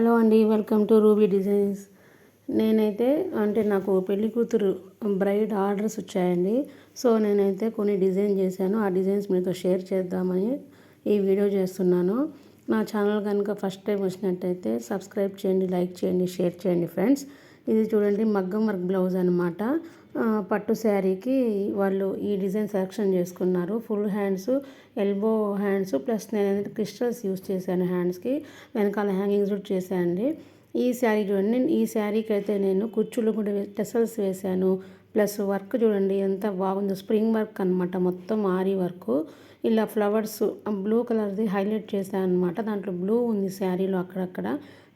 Hello అండి welcome to ruby designs. నేనైతే అంటే నాకు పెళ్ళి కూతురు బ్రైడ్ ఆర్డర్స్ వచ్చాయండి. సో నేనైతే కొన్ని డిజైన్ చేశాను. ఆ డిజైన్స్ మీతో షేర్ చేద్దామని ఈ వీడియో చేస్తున్నాను. నా ఛానల్ కనుక ఫస్ట్ టైం వచ్చినట్టయితే సబ్స్క్రైబ్ చేయండి లైక్ చేయండి షేర్ చేయండి ఫ్రెండ్స్. ఇది చూడండి మగ్గం వర్క్ బ్లౌజ్ అనమాట పట్టు శారీకి వాళ్ళు ఈ డిజైన్ సెలెక్షన్ చేసుకున్నారు. Full hands elbow hands plus నేను క్రిస్టల్స్ యూస్ చేశాను హ్యాండ్స్కి. వెనకాల హ్యాంగింగ్స్ కూడా చేశానండి. ఈ శారీ చూడండి ఈ శారీకి అయితే నేను కుచ్చులు కూడా టెసల్స్ వేశాను. ప్లస్ వర్క్ చూడండి ఎంత బాగుందో. స్ప్రింగ్ వర్క్ అనమాట మొత్తం ఆరీ వర్క్. ఇలా ఫ్లవర్స్ బ్లూ కలర్ది హైలైట్ చేశాను అనమాట దాంట్లో బ్లూ ఉంది శారీలో అక్కడక్కడ.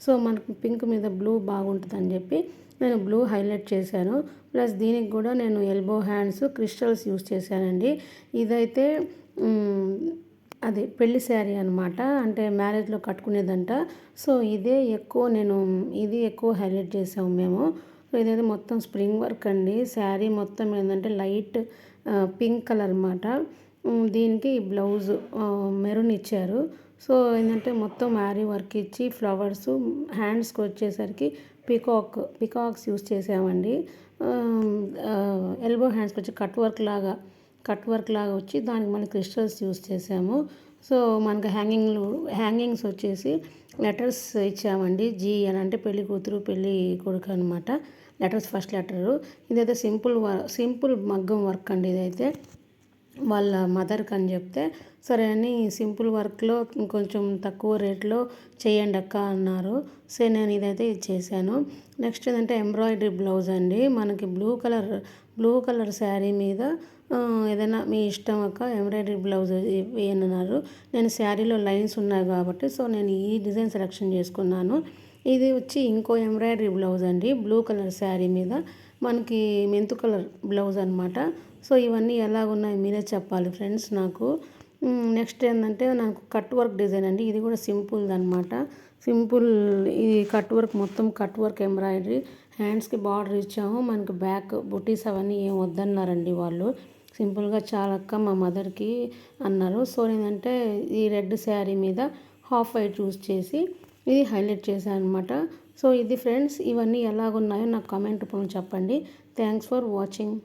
సో మనకు పింక్ మీద బ్లూ బాగుంటుంది అని చెప్పి నేను బ్లూ హైలైట్ చేశాను. ప్లస్ దీనికి కూడా నేను ఎల్బో హ్యాండ్స్ క్రిస్టల్స్ యూస్ చేశానండి. ఇదైతే అది పెళ్ళి శారీ అనమాట అంటే మ్యారేజ్లో కట్టుకునేదంట. సో ఇదే ఎక్కువ నేను ఇది ఎక్కువ హైలైట్ చేసాము మేము. సో ఇదైతే మొత్తం స్ప్రింగ్ వర్క్ అండి. శారీ మొత్తం ఏంటంటే లైట్ పింక్ కలర్ అనమాట దీనికి బ్లౌజ్ మెరూన్ ఇచ్చారు. సో ఏంటంటే మొత్తం మ్యారీ వర్క్ ఇచ్చి ఫ్లవర్స్ హ్యాండ్స్కి వచ్చేసరికి పికాక్ పికాక్స్ యూస్ చేసామండి. ఎల్బో హ్యాండ్స్కి వచ్చి కట్ వర్క్ లాగా కట్ వర్క్ లాగా వచ్చి దానికి మళ్ళీ క్రిస్టల్స్ యూస్ చేసాము. సో మనకి హ్యాంగింగ్లు హ్యాంగింగ్స్ వచ్చేసి లెటర్స్ ఇచ్చామండి. జీ అని అంటే పెళ్ళి కూతురు పెళ్ళి కొడుకు అనమాట లెటర్స్ ఫస్ట్ లెటరు. ఇదైతే సింపుల్ సింపుల్ మగ్గం వర్క్ అండి ఇదైతే. వాళ్ళ మదర్కి అని చెప్తే సరే అని సింపుల్ వర్క్లో కొంచెం తక్కువ రేట్లో చేయండి అక్క అన్నారు. సో నేను ఇదైతే ఇది చేశాను. నెక్స్ట్ ఏంటంటే ఎంబ్రాయిడరీ బ్లౌజ్ అండి. మనకి blue colour blue colour sari మీద ఏదైనా మీ ఇష్టం అక్క ఎంబ్రాయిడరీ బ్లౌజ్ వేయనన్నారు నేను శారీలో లైన్స్ ఉన్నాయి కాబట్టి సో నేను ఈ డిజైన్ సెలెక్షన్ చేసుకున్నాను. ఇది వచ్చి ఇంకో ఎంబ్రాయిడరీ బ్లౌజ్ అండి బ్లూ కలర్ శారీ మీద. మనకి మెంతు కలర్ బ్లౌజ్ అనమాట సో ఇవన్నీ ఎలాగున్నాయి మీరే చెప్పాలి ఫ్రెండ్స్ నాకు. నెక్స్ట్ ఏంటంటే నాకు కట్ వర్క్ డిజైన్ అండి. ఇది కూడా సింపుల్ అనమాట సింపుల్ ఇది కట్ వర్క్ మొత్తం కట్ వర్క్ ఎంబ్రాయిడరీ. హ్యాండ్స్కి బార్డర్ ఇచ్చాము. మనకి బ్యాక్ బుటీస్ అవన్నీ ఏం వద్దన్నారండి వాళ్ళు. సింపుల్గా చాలక్క మా మదర్కి అన్నారు. సో ఏంటంటే ఈ రెడ్ శారీ మీద హాఫ్ వైట్ చూస్ చేసి ఇది హైలైట్ చేశాను అనమాట సో ఇది ఫ్రెండ్స్ ఇవన్నీ ఎలాగున్నాయో నాకు కామెంట్ రూపంలో చెప్పండి. Thanks for watching.